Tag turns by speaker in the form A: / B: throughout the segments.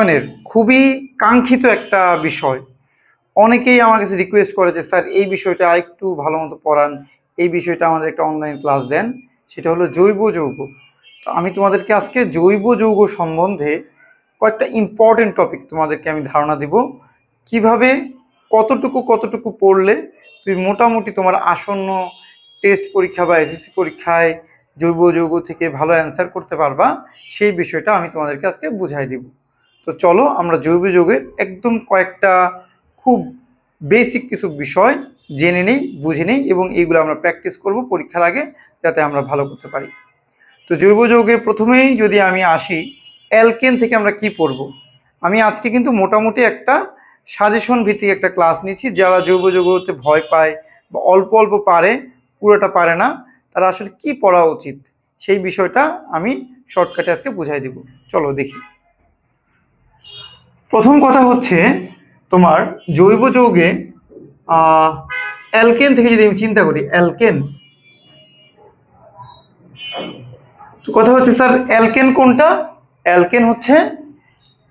A: রসায়নের খুবই কাঙ্ক্ষিত একটা বিষয়। অনেকেই আমার কাছে রিকোয়েস্ট করে যে, স্যার, এই বিষয়টা আরেকটু ভালো মতো পড়ান। এই বিষয়টা আমাদের একটা অনলাইন ক্লাস দেন। সেটা হলো জৈব যৌগ। তো আমি তোমাদেরকে আজকে জৈব যৌগ সম্বন্ধে কয়েকটা ইম্পর্টেন্ট টপিক তোমাদেরকে আমি ধারণা দিব। কীভাবে, কতটুকু কতটুকু পড়লে তুমি মোটামুটি তোমার আসন্ন টেস্ট পরীক্ষা বা এসএসসি পরীক্ষায় জৈব যৌগ থেকে ভালো অ্যান্সার করতে পারবা, সেই বিষয়টা আমি তোমাদেরকে আজকে বুঝাই দিব। তো চলো আমরা জৈব যৌগের একদম কয়েকটা খুব বেসিক কিছু বিষয় জেনে নেই, বুঝে নেই এবং এইগুলো আমরা প্র্যাকটিস করব পরীক্ষার আগে যাতে আমরা ভালো করতে পারি। তো জৈব যৌগে প্রথমেই যদি আমি আসি অ্যালকেন থেকে আমরা কি পড়ব? আমি আজকে কিন্তু মোটামুটি একটা সাজেশন ভিত্তিক একটা ক্লাস নিয়েছি যারা জৈব যৌগতে ভয় পায় বা অল্প অল্প পারে, পুরোটা পারে না, তারা আসলে কি পড়া উচিত? সেই বিষয়টা আমি শর্টকাটে আজকে বুঝাই দেব। চলো দেখি। প্রথম কথা হচ্ছে তোমার জৈব যৌগে অ্যালকেন থেকে যদি আমি চিন্তা করি, অ্যালকেন। কথা হচ্ছে, স্যার, অ্যালকেন কোনটা? অ্যালকেন হচ্ছে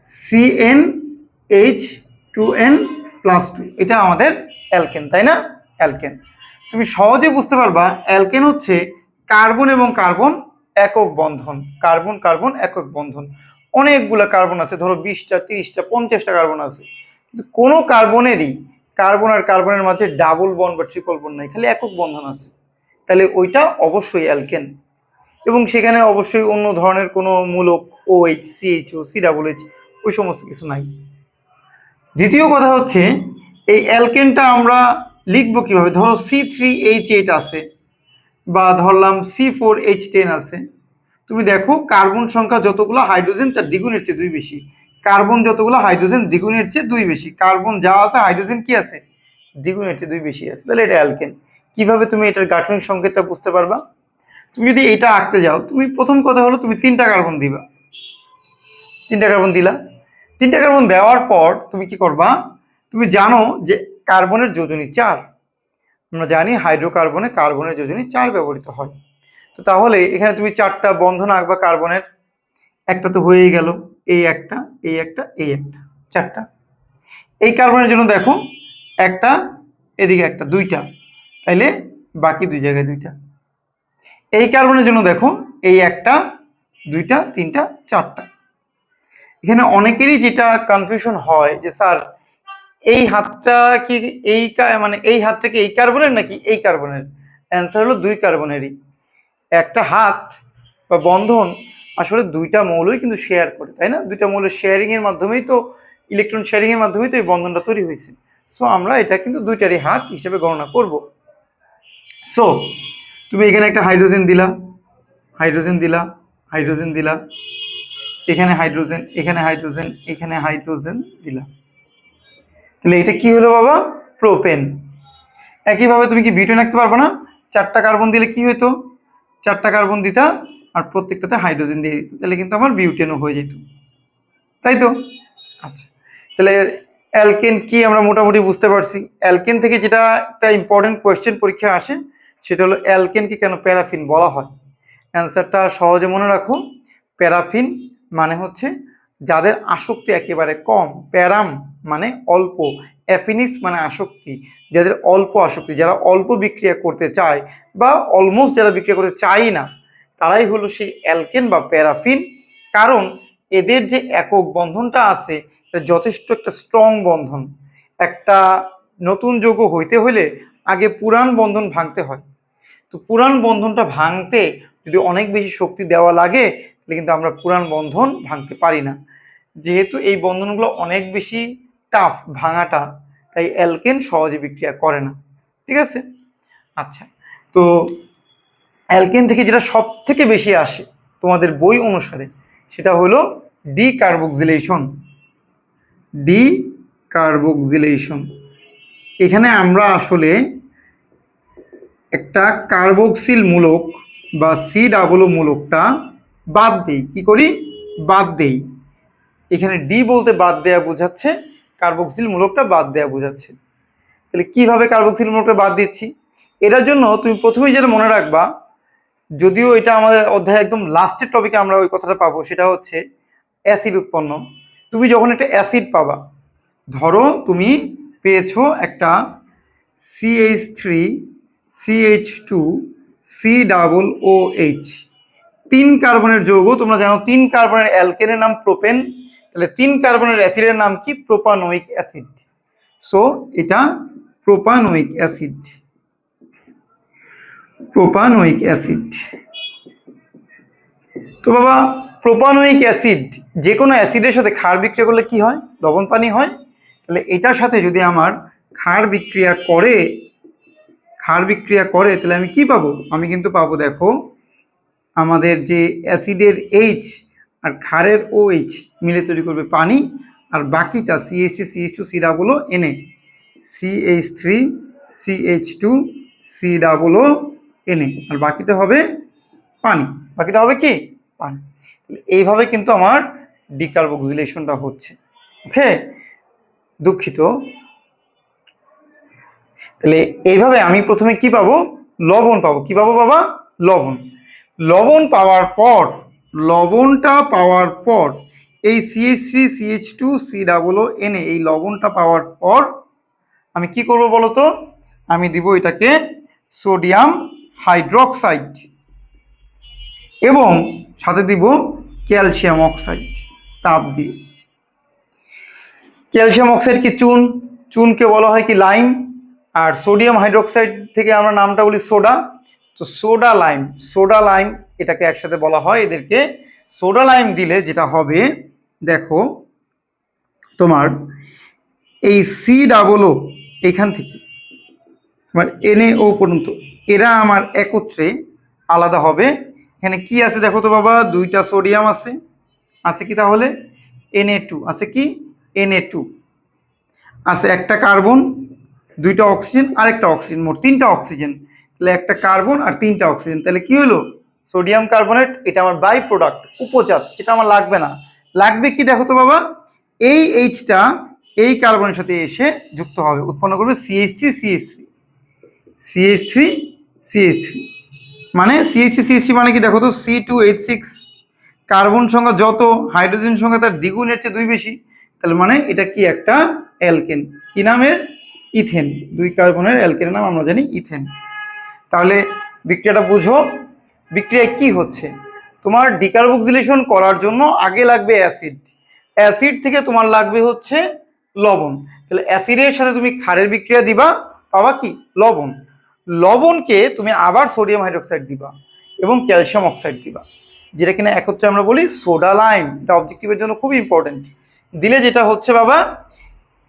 A: C N H two N plus two এটা আমাদের অ্যালকেন, তাই না? অ্যালকেন। তুমি সহজে বুঝতে পারবা, অ্যালকেন হচ্ছে কার্বন এবং কার্বন একক বন্ধন। কার্বন কার্বন একক বন্ধন। অনেকগুলো কার্বন আছে, ধরো বিশটা, তিরিশটা, পঞ্চাশটা কার্বন আছে। কিন্তু কোনো কার্বনেরই কার্বন আর কার্বনের মাঝে ডাবল বন বা ট্রিপল বন্ড নাই, খালি একক বন্ধন আছে। তাহলে ওইটা অবশ্যই অ্যালকেন এবং সেখানে অবশ্যই অন্য ধরনের কোনো মূলক O H C H O C double H ওই সমস্ত কিছু নাই। দ্বিতীয় কথা হচ্ছে, এই অ্যালকেনটা আমরা লিখব কীভাবে? ধরো সি থ্রি এইচ এইট আছে, বা ধরলাম সি ফোর এইচ টেন আছে। তুমি দেখো, কার্বন সংখ্যা যতগুলো, হাইড্রোজেন তার দ্বিগুণের চেয়ে দুই বেশি। কার্বন যতগুলো, হাইড্রোজেন দ্বিগুণের চেয়ে দুই বেশি। কার্বন যা আছে, হাইড্রোজেন কি আছে? দ্বিগুণের চেয়ে দুই বেশি আছে। তাহলে এটা অ্যালকেন। কীভাবে তুমি এটার গাঠনিক সংকেতটা বুঝতে পারবা? তুমি যদি এটা আঁকতে যাও, তুমি প্রথম কথা হলো তুমি তিনটা কার্বন দিবা। তিনটা কার্বন দিলা। তিনটা কার্বন দেওয়ার পর তুমি কি করবা? তুমি জানো যে কার্বনের যোজনী চার। আমরা জানি হাইড্রোকার্বনে কার্বনের যোজনী চার ব্যবহৃত হয়। তো তাহলে এখানে তুমি চারটা বন্ধন আঁকবা কার্বনের। একটা তো হয়েই গেল, এই একটা এই একটা এই একটা, চারটা। এই কার্বনের জন্য দেখো, একটা, এদিকে একটা, দুইটা। তাইলে বাকি দুই জায়গায় দুইটা। এই কার্বনের জন্য দেখো, এই একটা, দুইটা, তিনটা, চারটা। এখানে অনেকেরই যেটা কনফিউশন হয় যে, স্যার, এই হাতটা কি এই মানে এই হাতটা কি এই কার্বনের নাকি এই কার্বনের? অ্যান্সার হলো দুই কার্বনেরই। একটা হাত বা বন্ধন আসলে দুইটা মৌলই কিন্তু শেয়ার করে, তাই না? দুইটা মৌলের শেয়ারিংয়ের মাধ্যমেই তো ইলেকট্রন শেয়ারিং এর মাধ্যমেই তো এই বন্ধনটা তৈরি হয়েছে। সো আমরা এটা কিন্তু দুইটারই হাত হিসেবে গণনা করব। সো তুমি এখানে একটা হাইড্রোজেন দিলা হাইড্রোজেন দিলা হাইড্রোজেন দিলা, এখানে হাইড্রোজেন এখানে হাইড্রোজেন এখানে হাইড্রোজেন দিলা। তাহলে এটা কি হলো বাবা? প্রোপেন একইভাবে তুমি কি বিউটেন রাখতে পারবে না? চারটা কার্বন দিলে কি হতো চারটা কার্বন দিতা আর প্রত্যেকটাতে হাইড্রোজেন দিয়ে দিত। তাহলে কিন্তু আমার বিউটেনও হয়ে যেত। তাই তো? আচ্ছা। তাহলে অ্যালকেন কি আমরা মোটামুটি বুঝতে পারছি? অ্যালকেন থেকে যেটা একটা ইম্পর্টেন্ট কোয়েশ্চেন পরীক্ষা আসে, সেটা হলো অ্যালকেনকে কেন প্যারাফিন বলা হয়? অ্যান্সারটা সহজে মনে রাখো। প্যারাফিন মানে হচ্ছে যাদের আসক্তি একেবারে কম। প্যারাম মানে অল্প। অ্যাফিনিস মানে আসক্তি, যাদের অল্প আসক্তি, যারা অল্প বিক্রিয়া করতে চায় বা অলমোস্ট যারা বিক্রিয়া করতে চায় না, তারাই হলো সেই অ্যালকেন বা প্যারাফিন কারণ এদের যে একক বন্ধনটা আছে, এটা যথেষ্ট একটা স্ট্রং বন্ধন। একটা নতুন যৌগ হইতে হলে আগে পুরান বন্ধন ভাঙতে হয়। তো পুরান বন্ধনটা ভাঙতে যদি অনেক বেশি শক্তি দেওয়া লাগে, তাহলে কিন্তু আমরা পুরান বন্ধন ভাঙতে পারি না। যেহেতু এই বন্ধনগুলো অনেক বেশি টাফ ভাঙাটা তাই অ্যালকেন সহজে বিক্রিয়া করে না। ঠিক আছে? আচ্ছা তো অ্যালকেন থেকে যেটা সব থেকে বেশি আসে তোমাদের বই অনুসারে, সেটা হলো ডি কার্বক্সিলেশন ডি কার্বক্সিলেশন এখানে আমরা আসলে একটা কার্বক্সিল মূলক বা সি ডাবল মূলকটা বাদ দেই। কি করি? বাদ দেই। এখানে ডি বলতে বাদ দেয়া বোঝাচ্ছে কার্বক্সিল মূলকটা বাদ দেয়া বোঝাচ্ছে। তাহলে কীভাবে কার্বক্সিল মূলকটা বাদ দিচ্ছি? এটার জন্য তুমি প্রথমেই যেটা মনে রাখবা, যদিও এটা আমাদের অধ্যায় একদম লাস্টের টপিকে আমরা ওই কথাটা পাবো, সেটা হচ্ছে অ্যাসিড উৎপন্ন। তুমি যখন একটা অ্যাসিড পাবা, ধরো তুমি পেয়েছ একটা C H three C H two C double O H তিন কার্বনের যৌগ, তোমরা জানো তিন কার্বনের অ্যালকেনের নাম প্রোপেন তাহলে তিন কার্বনের অ্যাসিডের নাম কি? Propanoic acid. সো এটা প্রোপানোইক অ্যাসিড। Propanoic acid. তো বাবা প্রোপানোইক অ্যাসিড যে কোনো অ্যাসিডের সাথে ক্ষার বিক্রিয়া করলে কি হয়? লবণ পানি হয়। তাহলে এটার সাথে যদি আমার ক্ষার বিক্রিয়া করে, ক্ষার বিক্রিয়া করে, তাহলে আমি কি পাবো? আমি কিন্তু পাবো, দেখো, আমাদের যে অ্যাসিডের এইচ আর ক্ষারের ও এইচ মিলে তৈরি করবে পানি, আর বাকিটা C H three C H two C double N A C H three C H two C double N A আর বাকিটা হবে পানি। বাকিটা হবে কি? পানি। এইভাবে কিন্তু আমার ডিকার্বক্সিলেশনটা হচ্ছে। ওকে? দুঃখিত। তাহলে এইভাবে আমি প্রথমে কি পাবো? লবণ পাবো। কি পাবো বাবা? লবণ। লবণ পাওয়ার পর লবণটা পাওয়ার পর, এই C H three C H two C double এনে এই লবণটা পাওয়ার পর আমি কি করব বলো তো আমি দিব এটাকে সোডিয়াম হাইড্রোক্সাইড এবং সাথে দিব ক্যালসিয়াম অক্সাইড তাপ দিয়ে। ক্যালসিয়াম অক্সাইড কি চুন? চুনকে বলা হয় কি লাইম আর সোডিয়াম হাইড্রোক্সাইড থেকে আমরা নামটা বলি সোডা তো সোডা লাইম সোডা লাইম এটাকে একসাথে বলা হয়। এদেরকে সোডা লাইম দিলে যেটা হবে, দেখো তোমার এই সি ডাবলও এইখান থেকে, তোমার এনএ ও পর্যন্ত, এরা আমার একত্রে আলাদা হবে। এখানে কি আছে দেখো তো বাবা? দুইটা সোডিয়াম আছে। আছে কি তাহলে? এনএ টু আছে কি? এনএ টু আছে একটা কার্বন, দুইটা অক্সিজেন, আরেকটা অক্সিজেন, মোট তিনটা অক্সিজেন। তাহলে একটা কার্বন আর তিনটা অক্সিজেন। তাহলে কি হলো সোডিয়াম কার্বনেট, এটা আমার বাই প্রোডাক্ট উপজাত, যেটা আমার লাগবে না। লাগবে কি দেখো তো বাবা? এই এইচটা এই কার্বনের সাথে এসে যুক্ত হবে, উৎপন্ন করবে C H three C H three C H three C H three মানে C H three C H three মানে কি দেখো তো? C two H six carbon সংখ্যা যত, হাইড্রোজেন সংখ্যা তার দ্বিগুণের চেয়ে দুই বেশি। তাহলে মানে এটা কি একটা অ্যালকেন। কি নামের ইথেন। দুই কার্বনের অ্যালকেনের নাম আমরা জানি ইথেন। তাহলে বিক্রিয়াটা বুঝো। বিক্রিয়ায় কি হচ্ছে? তোমার ডিকার্বক্সিলেশন করার জন্য আগে লাগবে অ্যাসিড। অ্যাসিড থেকে তোমার লাগবে হচ্ছে লবণ। তাহলে অ্যাসিডের সাথে তুমি ক্ষারের বিক্রিয়া দিবা, পাবা কি? লবণ। লবণকে তুমি আবার সোডিয়াম হাইড্রোক্সাইড দিবা এবং ক্যালসিয়াম অক্সাইড দিবা। যেটা কিনা একত্রে আমরা বলি সোডা লাইম এটা অবজেক্টিভের জন্য খুব ইম্পর্টেন্ট দিলে যেটা হচ্ছে বাবা,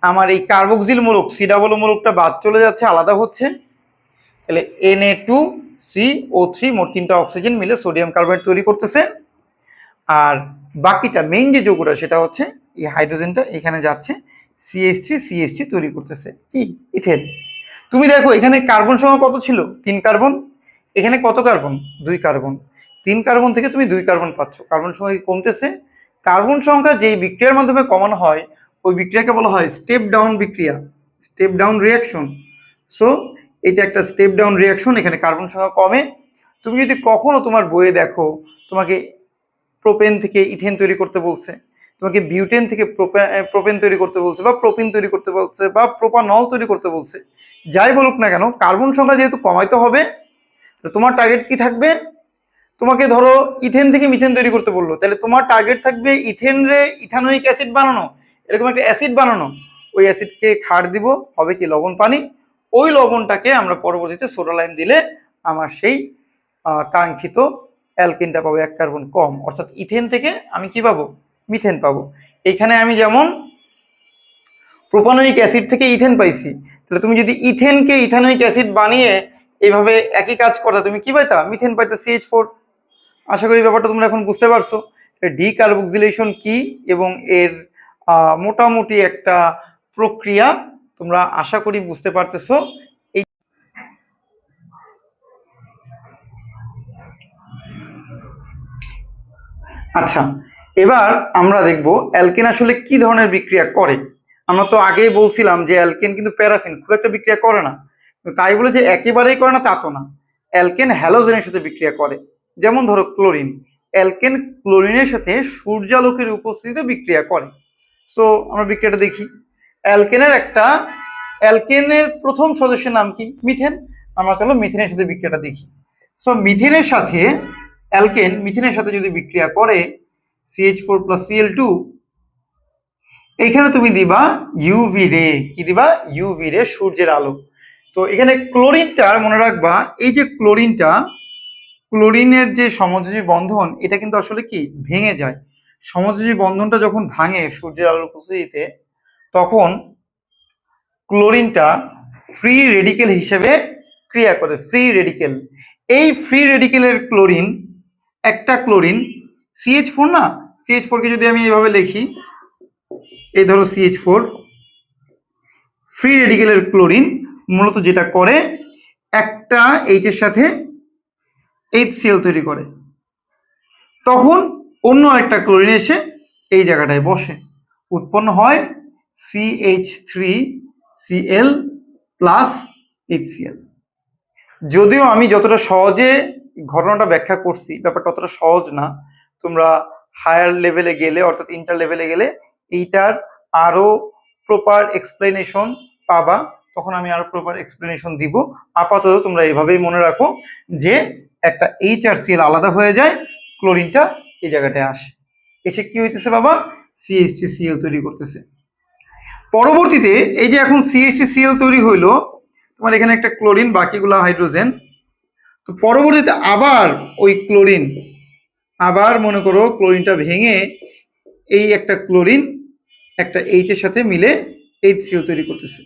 A: আমার এই কার্বক্সিল মূলক সিডাবল মূলকটা বাদ চলে যাচ্ছে, আলাদা হচ্ছে। তাহলে N A two C O three মোট তিনটা অক্সিজেন মিলে সোডিয়াম কার্বনেট তৈরি করতেছে। আর বাকিটা মেইন যে যৌগটা, সেটা হচ্ছে এই হাইড্রোজেনটা এখানে যাচ্ছে সিএইচ থ্রি সিএইচ থ্রি তৈরি করতেছে। কি? ইথেন। তুমি দেখো, এখানে কার্বন সংখ্যা কত ছিল? তিন কার্বন এখানে কত কার্বন দুই কার্বন তিন কার্বন থেকে তুমি দুই কার্বন পাচ্ছ। কার্বন সংখ্যা কমতেছে। কার্বন সংখ্যা যেই বিক্রিয়ার মাধ্যমে কমানো হয়, ওই বিক্রিয়াকে বলা হয় স্টেপ ডাউন বিক্রিয়া স্টেপ ডাউন রিয়াকশন সো এটা একটা স্টেপ ডাউন রিয়াকশন এখানে কার্বন সংখ্যা কমে। তুমি যদি কখনো তোমার বইয়ে দেখো, তোমাকে প্রোপেন থেকে ইথেন তৈরি করতে বলছে, তোমাকে বিউটেন থেকে প্রোপেন তৈরি করতে বলছে, বা প্রোপিন তৈরি করতে বলছে, বা প্রোপানল তৈরি করতে বলছে, যাই বলুক না কেন কার্বন সংখ্যা যেহেতু কমাইতে হবে, তো তোমার টার্গেট কি থাকবে? তোমাকে ধরো ইথেন থেকে মিথেন তৈরি করতে বলল, তাহলে তোমার টার্গেট থাকবে ইথেন রে ইথানোইক অ্যাসিড বানানো। এরকম একটা অ্যাসিড বানানো। ওই অ্যাসিডকে খাড় দিব, হবে কি লবণ পানি। ওই লবণটাকে আমরা পরবর্তীতে সোডা লাইম দিলে আমার সেই কাঙ্ক্ষিত অ্যালকিনটা পাবো এক কার্বন কম। অর্থাৎ ইথেন থেকে আমি কি পাবো? মিথেন পাবো। এখানে আমি যেমন প্রোপানোইক অ্যাসিড থেকে ইথেন পাইছি, তাহলে তুমি যদি ইথেনকে ইথানোইক অ্যাসিড বানিয়ে এইভাবে একই কাজ করতে, তুমি কি পাইতা? মিথেন পাইতা সিএইচ ফোর আশা করি ব্যাপারটা তোমরা এখন বুঝতে পারছ। ডিকার্বক্সিলেশন কি এবং এর মোটামুটি একটা প্রক্রিয়া তোমরা আশা করি বুঝতে পারতেছো। এই আচ্ছা এবার আমরা দেখব অ্যালকেন আসলে কি ধরনের বিক্রিয়া করে। আমরা তো আগেই বলছিলাম যে অ্যালকেন কিন্তু প্যারাফিন, খুব একটা বিক্রিয়া করে না। তাই বলে যে একেবারেই করে না, তা তো না। অ্যালকেন হ্যালোজেনের সাথে বিক্রিয়া করে। যেমন ধরো ক্লোরিন, অ্যালকেন ক্লোরিনের সাথে সূর্যালোকের উপস্থিতিতে বিক্রিয়া করে। সো আমরা বিক্রিয়াটা দেখি। অ্যালকেনের একটা, অ্যালকেনের প্রথম সদস্যের নাম কি? মিথেন। আমরা চলো মিথেনের সাথে বিক্রিয়াটা দেখি। সো মিথেনের সাথে অ্যালকেন মিথেনের সাথে যদি বিক্রিয়া করে C H four plus C L two এইখানে তুমি দিবা ইউভি রে কি দিবা? ইউভি রে সূর্যের আলো। তো এখানে ক্লোরিনটার মনে রাখবা, এই যে ক্লোরিনটা, ক্লোরিনের যে সমযোজী বন্ধন, এটা কিন্তু আসলে কি? ভেঙে যায়। সমযোজী বন্ধনটা যখন ভাঙে সূর্যের আলোর উপস্থিতিতে তখন ক্লোরিনটা ফ্রি রেডিকেল হিসেবে ক্রিয়া করে, ফ্রি রেডিকেল। এই ফ্রি রেডিকেলের ক্লোরিন, একটা ক্লোরিন সিএইচ ফোর না? সিএইচ ফোরকে যদি আমি এইভাবে লিখি, এই ধরো সিএইচ ফোর ফ্রি রেডিকেলের ক্লোরিন মূলত যেটা করে, একটা এইচ এর সাথে এইচ সিএল তৈরি করে। তখন অন্য একটা ক্লোরিন এসে এই জায়গাটায় বসে, উৎপন্ন হয় C H three C L plus H C L যদিও আমি যতটা সহজে ঘটনাটা ব্যাখ্যা করছি, ব্যাপারটা অতটা সহজ না, তোমরা হায়ার লেভেলে গেলে, অর্থাৎ ইন্টার লেভেলে গেলে, এইটার আরও প্রপার এক্সপ্লেনেশন পাবা। তখন আমি আরও প্রপার এক্সপ্লেনেশন দিব। আপাতত তোমরা এভাবেই মনে রাখো যে একটা এইচ আর সিএল আলাদা হয়ে যায় ক্লোরিনটা এই জায়গাটায় আসে। এসে কি হইতেছে বাবা? সিএইচটি সিএল তৈরি করতেছে। পরবর্তীতে এই যে এখন সিএইচটি সিএল তৈরি হইল, তোমার এখানে একটা ক্লোরিন বাকিগুলো হাইড্রোজেন তো পরবর্তীতে আবার ওই ক্লোরিন আবার মনে করো ক্লোরিনটা ভেঙে এই একটা ক্লোরিন একটা এইচ এর সাথে মিলে এইচ সিএল তৈরি করতেছে।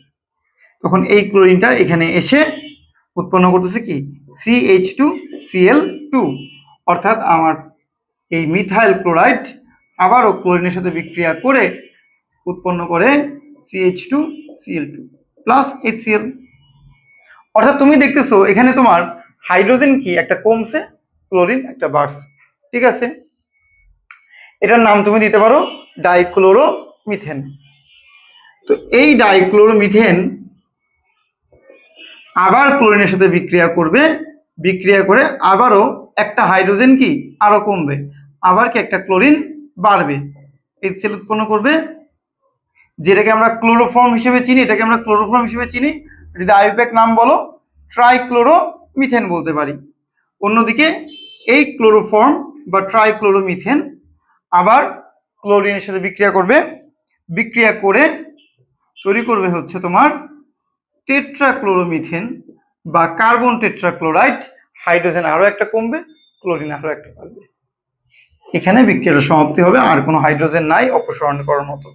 A: তখন এই ক্লোরিনটা এখানে এসে উৎপন্ন করতেছে কি? সিএইচ টু সিএল টু অর্থাৎ আমার এই মিথাইল ক্লোরাইড আবারও ক্লোরিনের সাথে বিক্রিয়া করে উৎপন্ন করে C H two C L two plus H C L অর্থাৎ তুমি দেখতেছো, এখানে তোমার হাইড্রোজেন কি? একটা কমছে ক্লোরিন একটা বাড়ছে, ঠিক আছে? এটার নাম তুমি দিতে পারো ডাইক্লোরো মিথেন তো এই ডাইক্লোরো মিথেন আবার ক্লোরিনের সাথে বিক্রিয়া করবে, বিক্রিয়া করে আবারও একটা হাইড্রোজেন কি? আরও কমবে, আবার কি একটা ক্লোরিন বাড়বে এইচ সেল উৎপন্ন করবে যেটাকে আমরা ক্লোরোফর্ম হিসেবে চিনি, এটাকে আমরা ক্লোরোফর্ম হিসেবে চিনি। যদি আইপ্যাক নাম বলো ট্রাইক্লোরো মিথেন বলতে পারি। অন্যদিকে এই ক্লোরোফর্ম বা ট্রাইক্লোরোমিথেন আবার ক্লোরিনের সাথে বিক্রিয়া করবে। বিক্রিয়া করে তৈরি করবে হচ্ছে তোমার টেট্রাক্লোরোমিথেন বা কার্বন টেট্রাক্লোরাইড হাইড্রোজেন আরও একটা কমবে ক্লোরিন আরও একটা বাড়বে। এখানে বিক্রিয়ার সমাপ্তি হবে, আর কোনো হাইড্রোজেন নাই, অপসারণ করার মতো।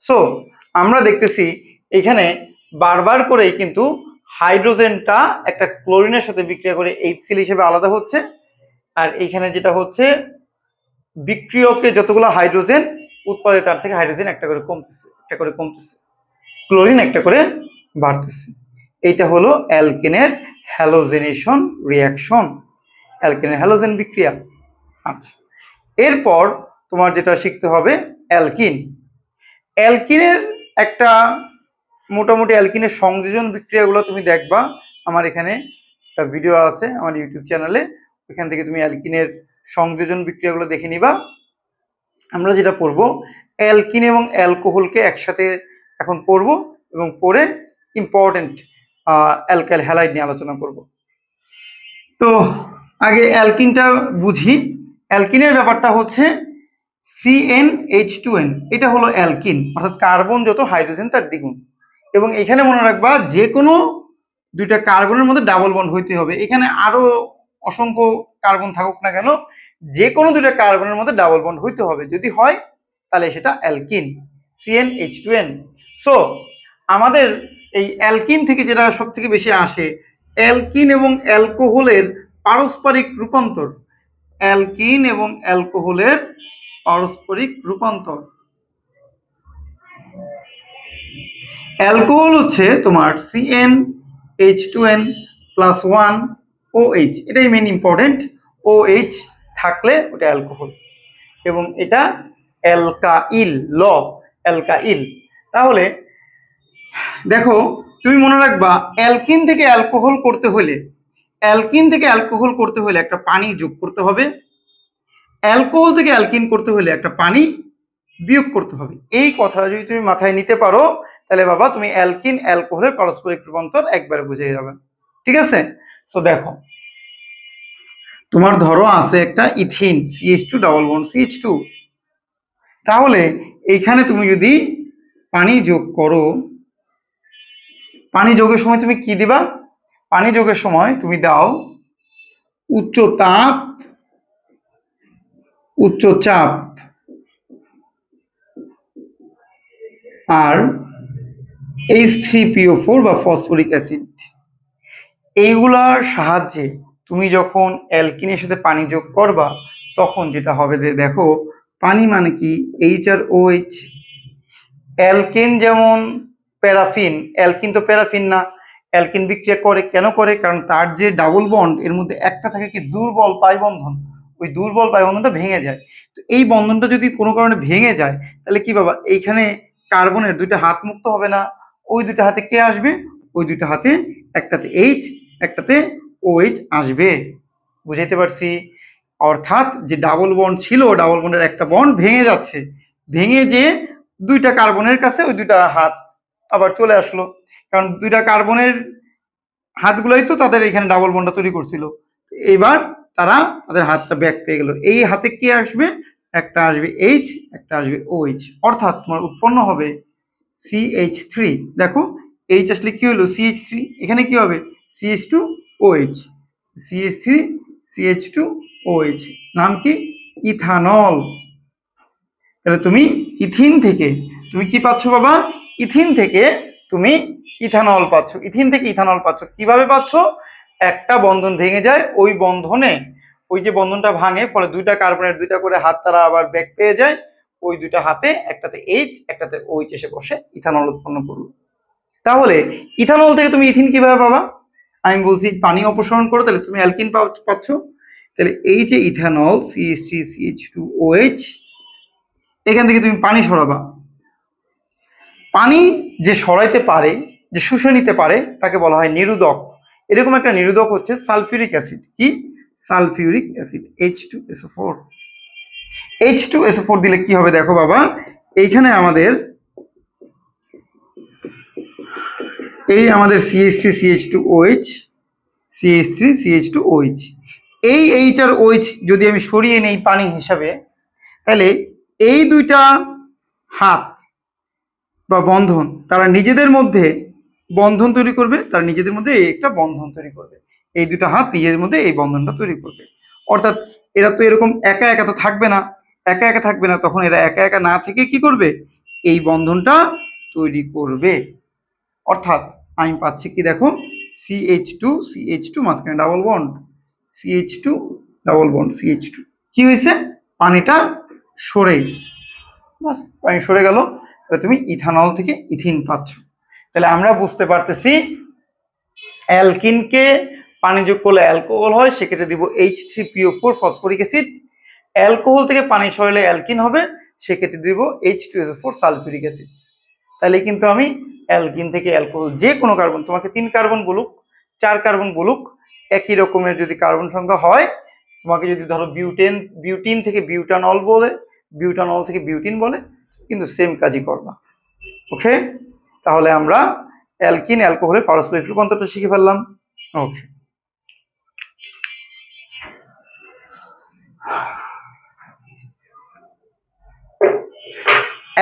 A: সো আমরা দেখতেছি এখানে বারবার করেই কিন্তু হাইড্রোজেনটা একটা ক্লোরিনের সাথে বিক্রিয়া করে এইচসিএল হিসেবে আলাদা হচ্ছে। আর এইখানে যেটা হচ্ছে, বিক্রিয়কে যতগুলো হাইড্রোজেন উৎপাদিত তার থেকে হাইড্রোজেন একটা করে কমতেছে, একটা করে কমতেছে। ক্লোরিন একটা করে বাড়তেছে। এইটা হলো অ্যালকেনের হ্যালোজেনেশন রিয়াকশন অ্যালকেনের হ্যালোজেন বিক্রিয়া। আচ্ছা। এরপর তোমার যেটা শিখতে হবে, অ্যালকিন। অ্যালকিনের একটা মোটামুটি অ্যালকিনের সংযোজন বিক্রিয়াগুলো তুমি দেখবা। আমার এখানে একটা ভিডিও আছে আমার ইউটিউব চ্যানেলে ওইখান থেকে তুমি অ্যালকিনের সংযোজন বিক্রিয়াগুলো দেখে নিবা। আমরা যেটা পড়ব অ্যালকিন এবং অ্যালকোহলকে একসাথে এখন পড়ব এবং পড়ে ইম্পর্টেন্ট অ্যালকাইল হ্যালাইড নিয়ে আলোচনা করব। তো আগে অ্যালকিনটা বুঝি। অ্যালকিনের ব্যাপারটা হচ্ছে সিএন এইচ টু এন এটা হলো অ্যালকিন, অর্থাৎ কার্বন যত হাইড্রোজেন তার দ্বিগুণ। এবং এখানে মনে রাখবা যে কোনো দুইটা কার্বনের মধ্যে ডাবল বন্ড হইতে হবে। এখানে আরও অসংখ্য কার্বন থাকুক না কেন যে কোনো দুইটা কার্বনের মধ্যে ডাবল বন্ড হইতে হবে। যদি হয়, তাহলে সেটা অ্যালকিন সিএন এইচ সো আমাদের এই অ্যালকিন থেকে যেটা সব থেকে বেশি আসে, অ্যালকিন এবং অ্যালকোহলের পারস্পরিক রূপান্তর। অ্যালকিন এবং অ্যালকোহলের পারস্পরিক রূপান্তর। অ্যালকোহল হচ্ছে তোমার C N H two N plus one O H এটাই মেন ইম্পর্টেন্ট ও এইচ থাকলে ওটা অ্যালকোহল। এবং এটা অ্যালকাইল, ল, অ্যালকাইল। তাহলে, দেখো, তুমি মনে রাখবা, অ্যালকিন থেকে অ্যালকোহল করতে হলে, অ্যালকিন থেকে অ্যালকোহল করতে হলে একটা পানি যোগ করতে হবে। অ্যালকোহল থেকে অ্যালকিন করতে হলে একটা পানি বিয়োগ করতে হবে। এই কথাটা যদি তুমি মাথায় নিতে পারো, তাহলে বাবা তুমি অ্যালকিন অ্যালকোহলের পারস্পরিক রূপান্তর একবারে বুঝে যাবে। ঠিক আছে? সো দেখো। তোমার ধরো আছে একটা ethene C H two double bond C H two তাহলে এইখানে তুমি যদি পানি যোগ করো, পানি যোগের সময় তুমি কি দিবা? পানি যোগের সময় তুমি দাও উচ্চ তাপ উচ্চ চাপ আর H three P O four বা ফসফরিক অ্যাসিড। এইগুলার সাহায্যে তুমি যখন অ্যালকিনের সাথে পানি যোগ করবা, তখন যেটা হবে যে দেখো, পানি মানে কি? H R O H alkane যেমন প্যারাফিন, অ্যালকিন তো প্যারাফিন না, অ্যালকিন বিক্রিয়া করে কেন করে? কারণ তার যে ডাবল বন্ড এর মধ্যে একটা থাকে কি? দুর্বল পাই বন্ধন ওই দুর্বল পাই বন্ধনটা ভেঙে যায়। তো এই বন্ধনটা যদি কোনো কারণে ভেঙে যায়, তাহলে কি বাবা, এইখানে কার্বনের দুইটা হাত মুক্ত হবে না, ওই দুইটা হাতে কে আসবে? ওই দুইটা হাতে একটাতে এইচ একটাতে ও এইচ আসবে। বুঝাইতে পারছি? অর্থাৎ যে ডাবল বন্ড ছিল ডাবল বন্ডের একটা বন্ড ভেঙে যাচ্ছে, ভেঙে যে দুইটা কার্বনের কাছে ওই দুইটা হাত আবার চলে আসলো। কারণ দুইটা কার্বনের হাতগুলোই তো তাদের এখানে ডাবল বন্ডটা তৈরি করছিল। এবার তারা তাদের হাতটা ব্যাক পেয়ে গেল। এই হাতে কি আসবে? একটা আসবে এইচ একটা আসবে ও এইচ অর্থাৎ তোমার উৎপন্ন হবে সি এইচ থ্রি দেখো এইচ আসলে কি হলো? সি এইচ থ্রি এখানে কি হবে? C H two O H C H three C H two O H নাম কি? ইথানল। তাহলে তুমি ইথিন থেকে, তুমি কি পাচ্ছ বাবা? ইথিন থেকে তুমি ইথানল পাচ্ছ। ইথিন থেকে ইথানল পাচ্ছ। কীভাবে পাচ্ছ? একটা বন্ধন ভেঙে যায়, ওই বন্ধনে ওই যে বন্ধনটা ভাঙে, ফলে দুইটা কার্বনের দুইটা করে হাত তারা আবার ব্যাক পেয়ে যায়, ওই দুইটা হাতে, একটাতে এইচ একটাতে ওইচ এসে বসে, ইথানল উৎপন্ন করল। তাহলে ইথানল থেকে তুমি ইথিন কীভাবে পাবা? আমি বলছি পানি অপসারণ করো, তাহলে তুমি অ্যালকিন পাচ্ছ। তাহলে এই যে ethanol C H three C H two O H এখান থেকে তুমি পানি সরাবা। পানি যে সরাইতে পারে, যে শুষে নিতে পারে, তাকে বলা হয় নিরোধক এরকম একটা নিরোধক হচ্ছে সালফিউরিক অ্যাসিড। কি? Sulphuric acid H two S O four H two S O four দিলে কি হবে দেখো বাবা? এইখানে আমাদের, এই আমাদের C H three C H two O H C H three C H two O H এই এইচ আর ওএইচ যদি আমি সরিয়ে নেই পানি হিসাবে, তাহলে এই দুইটা হাত বা বন্ধন তারা নিজেদের মধ্যে বন্ধন তৈরি করবে, তারা নিজেদের মধ্যে একটা বন্ধন তৈরি করবে। এই দুটো হাত নিজেদের মধ্যে এই বন্ধনটা তৈরি করবে। অর্থাৎ এরা তো এরকম একা একা তো থাকবে না। একা একা থাকবে না, তখন এরা একা একা না থেকে কি করবে? এই বন্ধনটা তৈরি করবে। অর্থাৎ আমি পাচ্ছি কি দেখো? C H two C H two মাঝখানে double bond C H two double bond C H two কি হয়েছে? পানিটা সরে গেছে। বাস, পানি সরে গেল। তাহলে তুমি ইথানল থেকে ইথিন পাচ্ছ। তাহলে আমরা বুঝতে পারতেছি অ্যালকিনকে পানি যোগ করলে অ্যালকোহল হয়, সেক্ষেত্রে দিব H three P O four phosphoric acid alcohol থেকে পানি সরালে অ্যালকিন হবে, সেক্ষেত্রে দিব H two S four sulphuric acid তাহলে কিন্তু আমি অ্যালকিন থেকে অ্যালকোহল, যে কোনো কার্বন, তোমাকে তিন কার্বন বলুক, চার কার্বন বলুক, একই রকমের যদি কার্বন সংখ্যা হয়, তোমাকে যদি ধরো বিউটেন, বিউটিন থেকে বিউটানল বলে, বিউটানল থেকে বিউটিন বলে, কিন্তু সেম কাজই করবা। ওকে তাহলে আমরা অ্যালকিন অ্যালকোহলের পারস্পরিক রূপান্তরটা শিখে ফেললাম। ওকে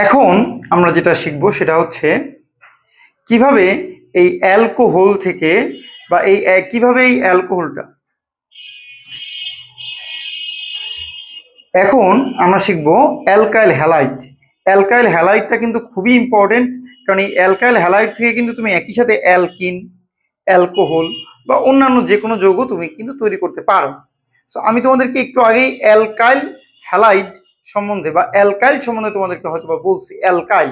A: এখন আমরা যেটা শিখব সেটা হচ্ছে কীভাবে এই অ্যালকোহল থেকে বা এই কীভাবে এই অ্যালকোহলটা? এখন আমরা শিখব অ্যালকাইল হ্যালাইট। অ্যালকাইল হ্যালাইটটা কিন্তু খুবই ইম্পর্টেন্ট কারণ এই অ্যালকাইল হ্যালাইট থেকে কিন্তু তুমি একই সাথে অ্যালকিন, অ্যালকোহল বা অন্যান্য যে কোনো যৌগ তুমি কিন্তু তৈরি করতে পারো। সো আমি তোমাদেরকে একটু আগেই অ্যালকাইল হ্যালাইট সম্বন্ধে বা অ্যালকাইল সম্বন্ধে তোমাদেরকে হয়তো বা বলছি। অ্যালকাইল।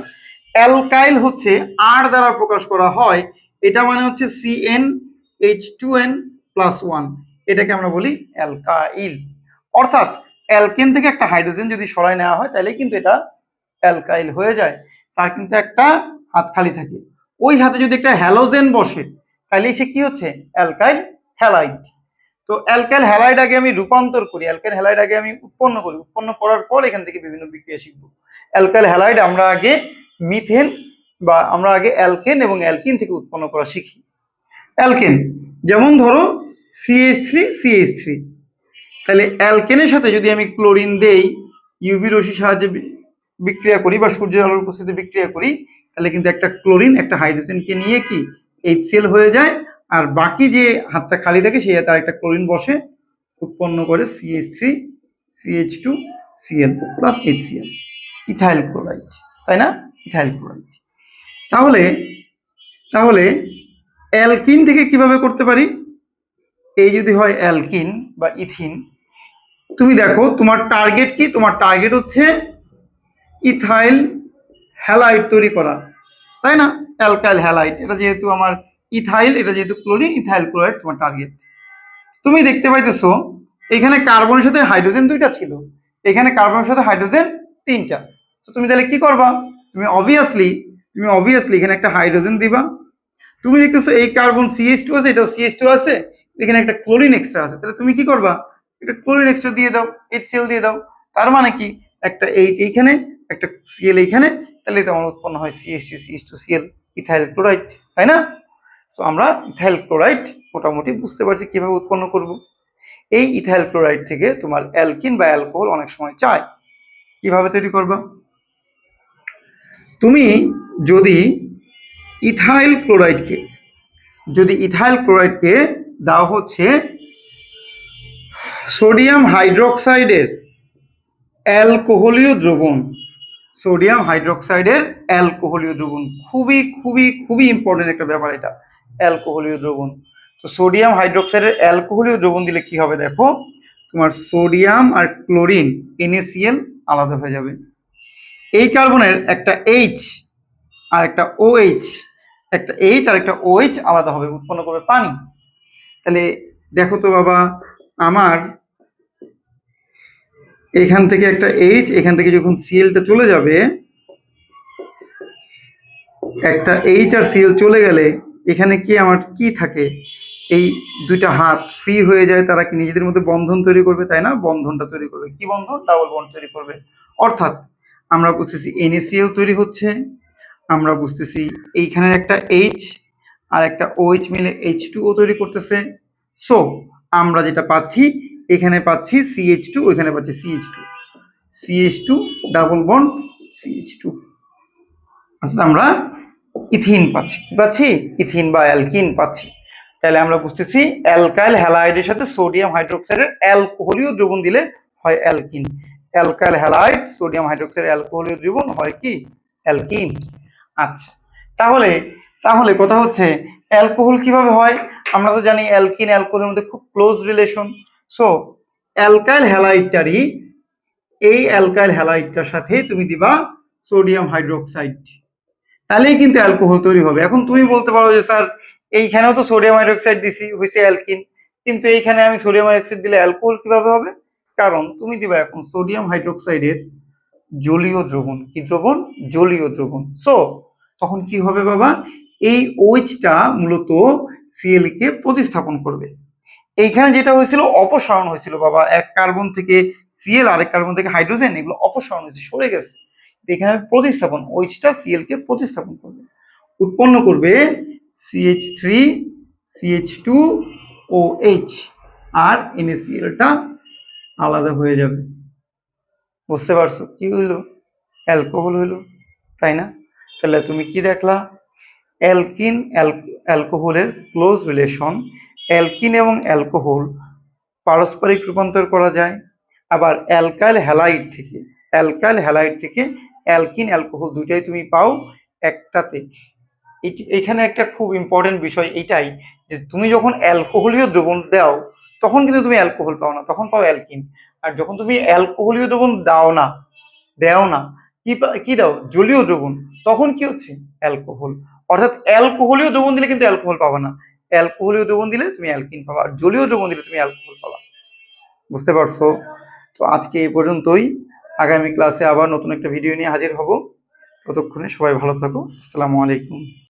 A: অ্যালকাইল হচ্ছে আর দ্বারা প্রকাশ করা হয়, এটা মানে হচ্ছে C N H two N plus one এটাকে আমরা বলি অ্যালকাইল। অর্থাৎ অ্যালকেন থেকে একটা হাইড্রোজেন যদি সরাই নেওয়া হয়, তাহলে কিন্তু এটা অ্যালকাইল হয়ে যায়, তার কিন্তু একটা হাত খালি থাকে। ওই হাতে যদি একটা হ্যালোজেন বসে, তাহলে সে কি হচ্ছে? Alkyl halide. তো অ্যালকাইল হ্যালাইড আগে আমি রূপান্তর করি, অ্যালকাইল হ্যালাইড আগে আমি উৎপন্ন করি। উৎপন্ন করার পর এখান থেকে বিভিন্ন বিক্রিয়া শিখব। অ্যালকাইল হ্যালাইড আমরা আগে মিথেন বা আমরা আগে অ্যালকেন এবং অ্যালকিন থেকে উৎপন্ন করা শিখি। অ্যালকেন, যেমন ধরো সিএইচ থ্রি সিএইচ থ্রি তাহলে অ্যালকেনের সাথে যদি আমি ক্লোরিন দেই ইউভি রশ্মির সাহায্যে বিক্রিয়া করি বা সূর্যের আলোর উপস্থিতিতে বিক্রিয়া করি, তাহলে কিন্তু একটা ক্লোরিন, একটা হাইড্রোজেনকে নিয়ে কি এইচসিএল হয়ে যায়, আর বাকি যে হাতটা খালি থাকে সেই হাতে আরেকটা ক্লোরিন বসে উৎপন্ন করে C H three C H two C L plus H C L ethyl chloride তাই না? ইথাইল ক্লোরাইড তাহলে তাহলে অ্যালকিন থেকে কীভাবে করতে পারি? এই যদি হয় অ্যালকিন বা ইথিন তুমি দেখো তোমার টার্গেট কি? তোমার টার্গেট হচ্ছে ইথাইল হ্যালাইট তৈরি করা, তাই না? অ্যালকাইল হ্যালাইট, এটা যেহেতু আমার ইথাইল, এটা যেহেতু ক্লোরিন, ইথাইল ক্লোরাইড তোমার টার্গেট তুমি দেখতে পাইতেছো, এখানে কার্বনের সাথে হাইড্রোজেন দুইটা ছিল, এখানে কার্বনের সাথে হাইড্রোজেন তিনটা। তো তুমি তাহলে কি করবা? তুমি অবভিয়াসলি তুমি অবভিয়াসলি এখানে একটা হাইড্রোজেন দিবা। তুমি দেখতেছো এই কার্বন সিএস টু আছে, এটাও সিএস টু আছে, এখানে একটা ক্লোরিন এক্সট্রা আছে। তাহলে তুমি কি করবা? একটা ক্লোরিন এক্সট্রা দিয়ে দাও এইচসিএল দিয়ে দাও। তার মানে কি? একটা এইচ এইখানে একটা সিএল এইখানে, তাহলে তো আমার উৎপন্ন হয় C S two C S two C L ethyl chloride তাই না? সো আমরা ইথাইল ক্লোরাইড মোটামুটি বুঝতে পারছি কীভাবে উৎপন্ন করব। এই ইথাইল ক্লোরাইড থেকে তোমার অ্যালকিন বা অ্যালকোহল অনেক সময় চায়। কীভাবে তৈরি করবা? তুমি যদি ইথাইল ক্লোরাইডকে যদি ইথাইল ক্লোরাইডকে দেওয়া হচ্ছে সোডিয়াম হাইড্রোক্সাইডের অ্যালকোহলীয় দ্রবণ সোডিয়াম হাইড্রোক্সাইডের অ্যালকোহলীয় দ্রবণ। খুবই খুবই খুবই ইম্পর্টেন্ট একটা ব্যাপার এটা, অ্যালকোহলীয় দ্রবণ। তো সোডিয়াম হাইড্রোক্সাইডের অ্যালকোহলীয় দ্রবণ দিলে কি হবে দেখো, তোমার সোডিয়াম আর ক্লোরিন, NaCl আলাদা হয়ে যাবে। এই কার্বনের একটা এইচ আর একটা OH একটা এইচ আর একটা OH আলাদা হবে, উৎপন্ন করবে পানি। তাহলে দেখো তো বাবা, আমার এখান থেকে একটা এইচ এখান থেকে যখন সিএলটা চলে যাবে, একটা এইচ আর সিএল চলে গেলে এখানে কি আমার কি থাকে? এই দুইটা হাত ফ্রি হয়ে যায়, তারা কি নিজেদের মধ্যে বন্ধন তৈরি করবে? তাই না? বন্ধনটা তৈরি করবে। কি বন্ধন? ডাবল বন্ড তৈরি করবে। অর্থাৎ আমরা বুঝতেছি NaCl তৈরি হচ্ছে, আমরা বুঝতেছি এইখানের একটা এইচ আর একটা OH মিলে এইচ টু ও তৈরি করতেছে। সো আমরা যেটা পাচ্ছি এখানে পাচ্ছি সিএইচ টু ওইখানে পাচ্ছি C H two C H two double bond C H two অর্থাৎ আমরা ইথিন পাচ্ছি। কি পাচ্ছি? ইথিন বা অ্যালকিন পাচ্ছি। তাহলে আমরা বুঝতেছি অ্যালকাইল হ্যালাইডের সাথে সোডিয়াম হাইড্রোক্সাইডের অ্যালকোহলীয় দ্রবণ দিলে হয় alkene. Alkyl halide, sodium hydroxide অ্যালকোহলীয় দ্রবণ হয় কি? অ্যালকিন। আচ্ছা তাহলে তাহলে কথা হচ্ছে অ্যালকোহল কীভাবে হয়? আমরা তো জানি অ্যালকিন অ্যালকোহলের মধ্যে খুব ক্লোজ রিলেশন সো অ্যালকাইল হ্যালাইডটারই এই অ্যালকাইল হ্যালাইডটার সাথে তুমি দিবা সোডিয়াম হাইড্রোক্সাইড তাহলেই কিন্তু অ্যালকোহল তৈরি হবে। এখন তুমি বলতে পারো যে, স্যার, এইখানেও তো সোডিয়াম হাইড্রোক্সাইড দিছি হয়েছে অ্যালকিন কিন্তু এইখানে আমি সোডিয়াম হাইড্রোক্সাইড দিলে অ্যালকোহল কীভাবে হবে? কারণ তুমি দিবা এখন সোডিয়াম হাইড্রোক্সাইডের জলীয় দ্রবণ। কি দ্রবণ? জলীয় দ্রবণ। সো তখন কি হবে বাবা? এই ওইচটা মূলত সিএলকে প্রতিস্থাপন করবে। এইখানে যেটা হয়েছিল, অপসারণ হয়েছিল, বাবা। এক কার্বন থেকে সিএল আরেক কার্বন থেকে হাইড্রোজেন এগুলো অপসারণ হয়েছে, সরে গেছে। এখানে প্রতিস্থাপন ওইচটা সিএল কে প্রতিস্থাপন করবে। উৎপন্ন করবে C H three C H two O H আর এনএসিএলটা আলাদা হয়ে যাবে। বুঝতে পারছ? কি হইল? অ্যালকোহল হইল, তাই না? তাহলে তুমি কি দেখলা? অ্যালকিন অ্যালকোহলের ক্লোজ রিলেশন অ্যালকিন এবং অ্যালকোহল পারস্পরিক রূপান্তর করা যায়। আবার অ্যালকাইল হ্যালাইড থেকে, অ্যালকাইল হ্যালাইড থেকে অ্যালকিন, অ্যালকোহল দুইটাই তুমি পাও একটাতে। এখানে একটা খুব ইম্পর্টেন্ট বিষয় এটাই যে তুমি যখন অ্যালকোহলীয় দ্রবণ দাও, তখন কিন্তু তুমি অ্যালকোহল পাও না, তখন পাও অ্যালকিন। আর যখন তুমি অ্যালকোহলীয় দ্রবণ দাও না, দেও না, কি কি দাও? জলীয় দ্রবণ। তখন কি হচ্ছে? অ্যালকোহল। অর্থাৎ অ্যালকোহলীয় দ্রবণ দিলে কিন্তু অ্যালকোহল পাবা না। অ্যালকোহলীয় দ্রবণ দিলে তুমি অ্যালকিন পাবা, আর জলীয় দ্রবণ দিলে তুমি অ্যালকোহল পাবা। বুঝতে পারছ? তো আজকে এই পর্যন্তই। আগামী ক্লাসে আবার নতুন একটা ভিডিও নিয়ে হাজির হব। ততক্ষণে সবাই ভালো থাকো। আসসালামু আলাইকুম।